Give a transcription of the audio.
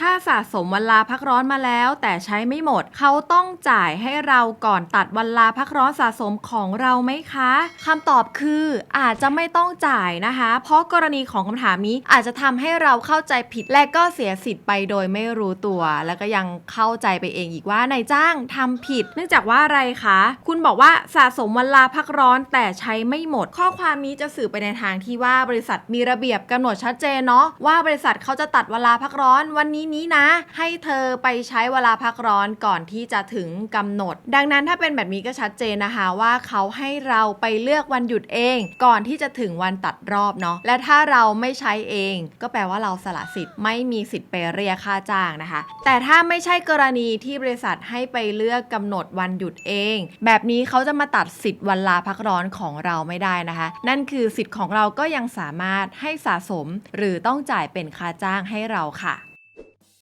ถ้าสะสมวันลาพักร้อนมาแล้ว แต่ใช้ไม่หมด เขาต้องจ่ายให้เราก่อนตัดวันลาพักร้อนสะสมของเราไหมคะคำตอบคืออาจจะไม่ต้องจ่ายนะคะ เพราะกรณีของคำถามนี้อาจจะทำให้เราเข้าใจผิดและก็เสียสิทธิ์ไปโดยไม่รู้ตัว แล้วก็ยังเข้าใจไปเองอีกว่านายจ้างทำผิด เนื่องจากว่าอะไรคะ คุณบอกว่าสะสมวันลาพักร้อนแต่ใช้ไม่หมด ข้อความนี้จะสื่อไปในทางที่ว่าบริษัทมีระเบียบกำหนดชัดเจนเนาะว่าบริษัทเขาจะตัดเวลาพักร้อนวันนี้นี้นะ ให้เธอไปใช้เวลาพักร้อนก่อนที่จะถึงกำหนด ดังนั้นถ้าเป็นแบบนี้ก็ชัดเจนนะคะว่าเขาให้เราไปเลือกวันหยุดเอง ก่อนที่จะถึงวันตัดรอบเนาะและถ้าเราไม่ใช้เอง ก็แปลว่าเราสละสิทธิ์ไม่มีสิทธิ์ไปเรียกค่าจ้างนะคะ แต่ถ้าไม่ใช่กรณีที่บริษัทให้ไปเลือกกำหนดวันหยุดเอง แบบนี้เขาจะมาตัดสิทธิ์วันลาพักร้อนของเราไม่ได้นะคะ นั่นคือสิทธิ์ของเราก็ยังสามารถให้สะสม หรือต้องจ่ายเป็นค่าจ้างให้เราค่ะ